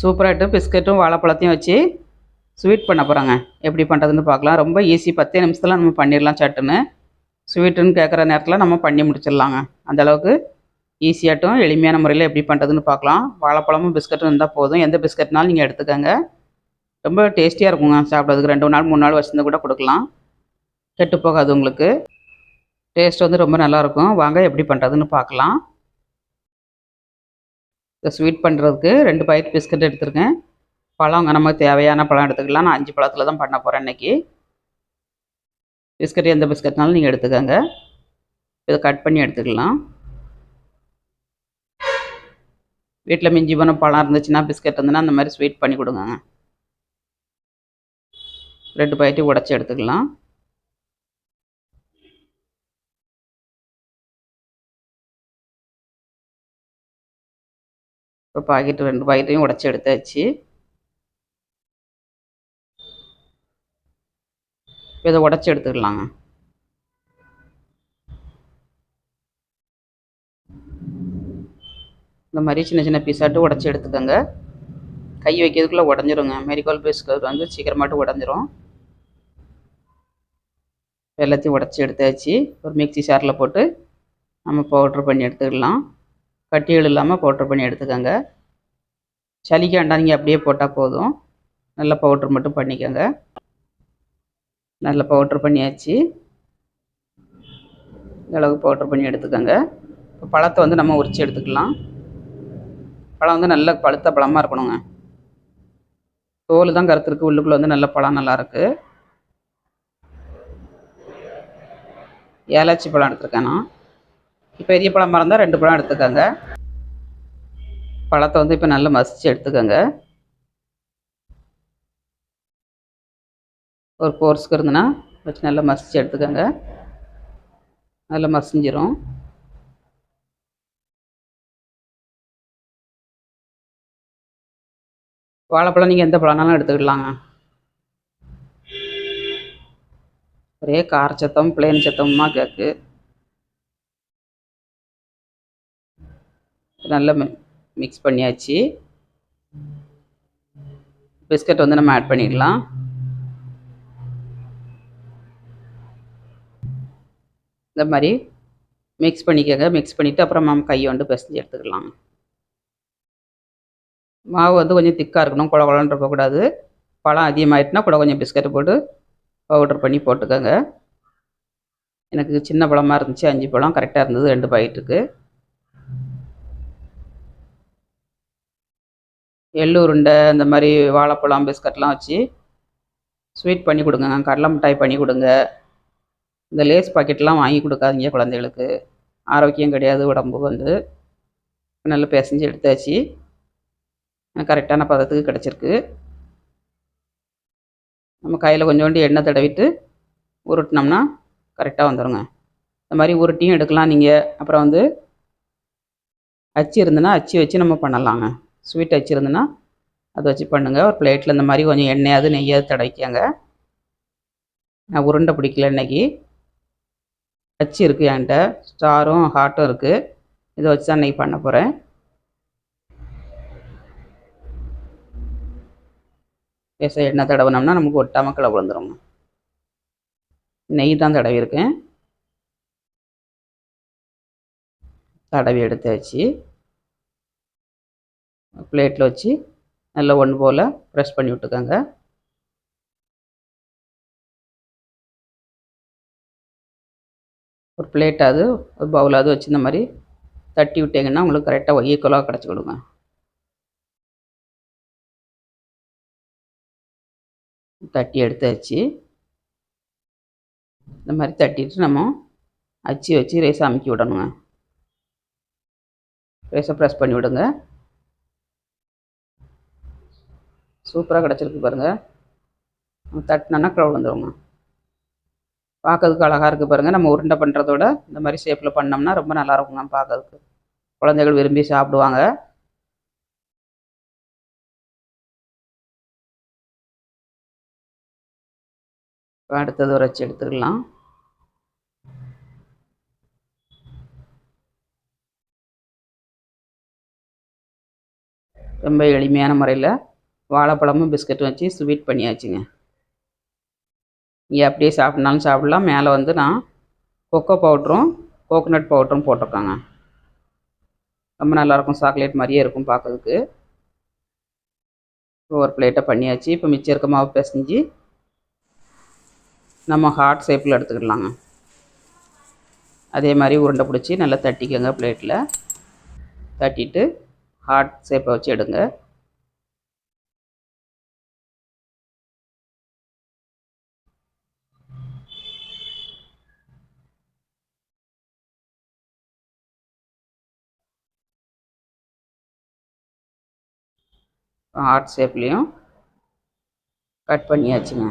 சூப்பராகிட்டு பிஸ்கட்டும் வாழைப்பழத்தையும் வச்சு ஸ்வீட் பண்ண போகிறாங்க எப்படி பண்ணுறதுன்னு பார்க்கலாம். ரொம்ப ஈஸி பத்தே நிமிஷத்தில் நம்ம பண்ணிடலாம் சட்டுன்னு. ஸ்வீட்டுன்னு கேட்குற நேரத்தில் நம்ம பண்ணி முடிச்சிடலாங்க. அந்தளவுக்கு ஈஸியாகட்டும் எளிமையான முறையில் எப்படி பண்ணுறதுன்னு பார்க்கலாம். வாழைப்பழமும் பிஸ்கட்டும் இருந்தால் போதும். எந்த பிஸ்கட்னாலும் நீங்கள் எடுத்துக்கோங்க. ரொம்ப டேஸ்டியாக இருக்குங்க சாப்பிட்றதுக்கு. ரெண்டு நாள் மூணு நாள் வச்சுருந்து கூட கொடுக்கலாம். கெட்டு போகாது உங்களுக்கு. டேஸ்ட் வந்து ரொம்ப நல்லாயிருக்கும் வாங்க எப்படி பண்ணுறதுன்னு பார்க்கலாம். இதை ஸ்வீட் பண்ணுறதுக்கு ரெண்டு பாக்கெட் பிஸ்கட் எடுத்துருக்கேன். பழம் நமக்கு தேவையான பழம் எடுத்துக்கலாம். நான் அஞ்சு பழத்தில் தான் பண்ண போகிறேன் இன்றைக்கி பிஸ்கட் எந்த பிஸ்கட்னாலும் நீங்கள் எடுத்துக்கோங்க. இதை கட் பண்ணி எடுத்துக்கலாம். வீட்டில் மிஞ்சி போன பழம் இருந்துச்சுன்னா பிஸ்கட் இருந்துன்னா அந்த மாதிரி ஸ்வீட் பண்ணி கொடுங்க. ரெண்டு பாக்கெட்டையும் உடச்சி எடுத்துக்கலாம். இப்போ பாக்கெட்டு ரெண்டு பாக்கெட்டையும் உடச்சி எடுத்தாச்சு. இப்போ இதை உடச்சி எடுத்துக்கலாங்க இந்த மாதிரி சின்ன சின்ன பீஸாட்டு உடச்சி எடுத்துக்கோங்க. கை வைக்கிறதுக்குள்ளே உடஞ்சிருங்க. மெரிகோல் பீஸ்க்கு வந்து சீக்கிரமாட்டு உடஞ்சிரும். எல்லாத்தையும் உடச்சி எடுத்தாச்சு. ஒரு மிக்சி சாரில் போட்டு நம்ம பவுட்ரு பண்ணி எடுத்துக்கலாம். கட்டிகள் இல்லாமல் பவுட்ரு பண்ணி எடுத்துக்கோங்க. சளிக்க வேண்டாம் நீங்கள் அப்படியே போட்டால் போதும். நல்ல பவுட்ரு மட்டும் பண்ணிக்கோங்க. நல்ல பவுட்ரு பண்ணியாச்சு. இந்தளவுக்கு பவுட்ரு பண்ணி எடுத்துக்கோங்க. இப்போ பழத்தை வந்து நம்ம உரித்து எடுத்துக்கலாம். பழம் வந்து நல்ல பழுத்த பழமாக இருக்கணுங்க. தோல் தான் கருத்துருக்கு. உள்ளுக்குள்ளே வந்து நல்ல பழம் நல்லாயிருக்கு ஏலாச்சி பழம் எடுத்துருக்கேன் நான். இப்போ பெரிய பழமாக இருந்தால் ரெண்டு பழம் எடுத்துக்கோங்க. பழத்தை வந்து இப்போ நல்லா மசித்து எடுத்துக்கோங்க. ஒரு கோர்ஸ்க்கு இருந்துன்னா வச்சு நல்லா மசித்து எடுத்துக்கோங்க. நல்லா மசிஞ்சிரும். வாழைப்பழம் நீங்கள் எந்த பழம்னாலும் எடுத்துக்கிடலாங்க ஒரே கார சத்தம் பிளேன் சத்தமாக கேட்கு நல்லா மிக்ஸ் பண்ணியாச்சு. பிஸ்கட் வந்து நம்ம ஆட் பண்ணிடலாம் இந்த மாதிரி மிக்ஸ் பண்ணிக்கோங்க. மிக்ஸ் பண்ணிவிட்டு அப்புறம் நம்ம கையை வந்து பிசைஞ்சு எடுத்துக்கலாம். மாவு வந்து கொஞ்சம் திக்காக இருக்கணும். குழ குழன்னு இருக்கக்கூடாது பழம் அதிகமாகிட்டுனா கூட கொஞ்சம் பிஸ்கட் போட்டு பவுடர் பண்ணி போட்டுக்கோங்க. எனக்கு சின்ன பழமாக இருந்துச்சு. அஞ்சு பழம் கரெக்டாக இருந்தது. ரெண்டு பாக்கெட்டுக்கு எள்ளு உருண்டை இந்த மாதிரி வாழைப்பழம் பிஸ்கட்லாம் வச்சு ஸ்வீட் பண்ணி கொடுங்க. கடலை மிட்டாய் பண்ணி கொடுங்க. இந்த லேஸ் பாக்கெட்லாம் வாங்கி கொடுக்காதீங்க குழந்தைகளுக்கு. ஆரோக்கியம் கிடையாது உடம்பு வந்து. நல்லா பிசைஞ்சு எடுத்தாச்சு. கரெக்டான பதத்துக்கு கிடச்சிருக்கு. நம்ம கையில் கொஞ்சோண்டு எண்ணெய் தடவிட்டு உருட்டினோம்னா கரெக்டாக வந்துடுங்க இந்த மாதிரி உருட்டியும் எடுக்கலாம் நீங்கள் அப்புறம் வந்து அச்சு இருந்ததுன்னா அச்சு வச்சு நம்ம பண்ணலாங்க. ஸ்வீட் வச்சுருந்துன்னா அதை வச்சு பண்ணுங்கள் ஒரு பிளேட்டில் இந்த மாதிரி கொஞ்சம் எண்ணெயாவது நெய்யாவது தடவிக்கங்க. நான் உருண்டை பிடிக்கல இன்றைக்கி வச்சு இருக்குது என்கிட்ட. ஸ்டாரும் ஹார்ட்டும் இருக்குது இதை வச்சு தான் இன்றைக்கி பண்ண போகிறேன் பேச எண்ணெய் தடவினோம்னா நமக்கு ஒட்டாமல் கிளை விழுந்துருங்க நெய் தான் தடவிருக்கேன் தடவி எடுத்து வச்சு பிளேட்டில் வச்சு நல்லா ஒன்று போல் ப்ரெஸ் பண்ணி விட்டுக்கோங்க. ஒரு பிளேட்டாவது ஒரு பவுலாவது வச்சு இந்த மாதிரி தட்டி விட்டிங்கன்னா உங்களுக்கு கரெக்டாக ஈக்குவலாக கிடச்சி கொடுங்க. தட்டி எடுத்து வச்சு இந்த மாதிரி தட்டிட்டு நம்ம அச்சு வச்சு ரேஸை அமுக்கி விடணுங்க. ரேஸை ப்ரெஸ் பண்ணி விடுங்க. சூப்பராக கிடச்சிருக்கு பாருங்கள் தட்டினோன்னா க்ரௌட் வந்துடுங்க பார்க்கறதுக்கு அழகாக இருக்குது பாருங்கள் நம்ம உருண்டை பண்ணுறதோட இந்த மாதிரி ஷேப்பில் பண்ணோம்னா ரொம்ப நல்லா இருக்குங்க பார்க்கறதுக்கு. குழந்தைகள் விரும்பி சாப்பிடுவாங்க. அடுத்தது ஒரு எடுத்துக்கலாம். ரொம்ப எளிமையான முறையில் வாழைப்பழமும் பிஸ்கட்டும் வச்சு ஸ்வீட் பண்ணியாச்சுங்க. நீங்கள் அப்படியே சாப்பிட்னாலும் சாப்பிட்லாம். மேலே வந்து நான் கொக்கோ பவுட்ரும் கோகோனட் பவுட்ரும் போட்டிருக்கேங்க. ரொம்ப நல்லாயிருக்கும். சாக்லேட் மாதிரியே இருக்கும் பார்க்கறதுக்கு. ஒரு பிளேட்டை பண்ணியாச்சு. இப்போ மிச்சம் இருக்க மாவு பிசைஞ்சு நம்ம ஹார்ட் ஷேப்பில் எடுத்துக்கிடலாங்க அதே மாதிரி உருண்டை பிடிச்சி நல்லா தட்டிக்கோங்க பிளேட்டில் தட்டிட்டு ஹார்ட் ஷேப்பை வச்சு எடுங்க. ஹார்ட் ஷேப்லேயும் கட் பண்ணியாச்சுங்க.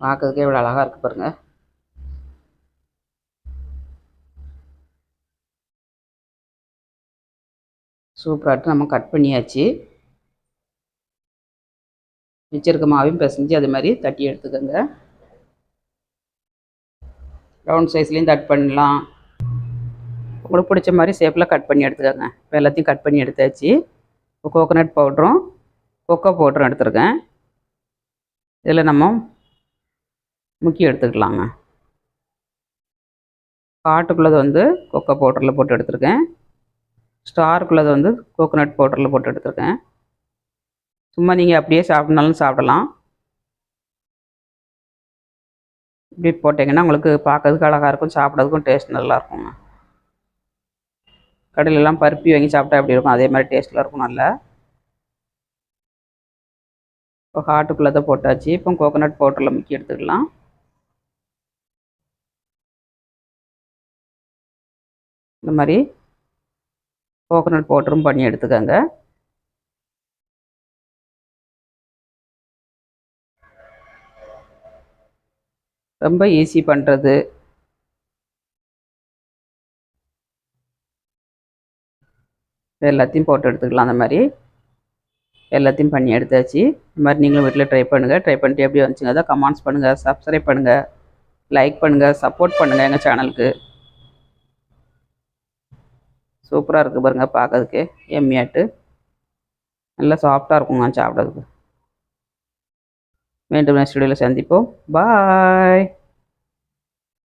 பார்க்கறதுக்கே இவ்வளோ அழகாக இருக்குது பாருங்கள் சூப்பராகிட்டு நம்ம கட் பண்ணியாச்சு. மிச்சிருக்க மாவையும் பிசைஞ்சு அது மாதிரி தட்டி எடுத்துக்கோங்க. ரவுண்ட் சைஸ்லேயும் கட் பண்ணலாம். உங்களுக்கு பிடிச்ச மாதிரி ஷேப்பில் கட் பண்ணி எடுத்துக்கோங்க. இப்போ எல்லாத்தையும் கட் பண்ணி எடுத்தாச்சு. இப்போ கோகோனட் பவுட்ரும் கொக்கோ பவுட்ரும் எடுத்துருக்கேன். இதில் நம்ம முக்கி எடுத்துக்கலாங்க. காட்டுக்குள்ளது வந்து கொக்கோ பவுடரில் போட்டு எடுத்துருக்கேன். ஸ்டாருக்குள்ளது வந்து கோகோனட் பவுடரில் போட்டு எடுத்துருக்கேன். சும்மா நீங்கள் அப்படியே சாப்பிட்னாலும் சாப்பிடலாம். இப்படி போட்டிங்கன்னா உங்களுக்கு பார்க்கறதுக்கு அழகாக இருக்கும் சாப்பிட்றதுக்கும் டேஸ்ட் நல்லா இருக்குங்க. கடையிலலாம் பருப்பி வாங்கி சாப்பிட்டா எப்படி இருக்கும்? அதே மாதிரி டேஸ்ட்டில் இருக்கும் நல்லா. இப்போ ஹாட்டுக்குள்ளதை போட்டாச்சு. இப்போ கோகோனட் பவுடரில் முக்கி எடுத்துக்கலாம். இந்த மாதிரி கோகோனட் பவுடரும் பண்ணி எடுத்துக்கோங்க. ரொம்ப ஈஸி பண்ணுறது எல்லாத்தையும் போட்டு எடுத்துக்கலாம். அந்த மாதிரி எல்லாத்தையும் பண்ணி எடுத்தாச்சு. இந்த மாதிரி நீங்களும் வீட்டில் ட்ரை பண்ணுங்கள் ட்ரை பண்ணிட்டு எப்படி வந்துச்சுங்க அதான் கமெண்ட்ஸ் பண்ணுங்கள் சப்ஸ்கிரைப் பண்ணுங்கள் லைக் பண்ணுங்கள் சப்போர்ட் பண்ணுங்கள் எங்கள் சேனலுக்கு சூப்பராக இருக்குது பாருங்கள் பார்க்கறதுக்கு எம்மியாட்டு நல்லா சாஃப்டாக இருக்குங்க சாப்பிட்றதுக்கு. மீண்டும் நெக்ஸ்ட் வீடியோவில் சந்திப்போம். பாய்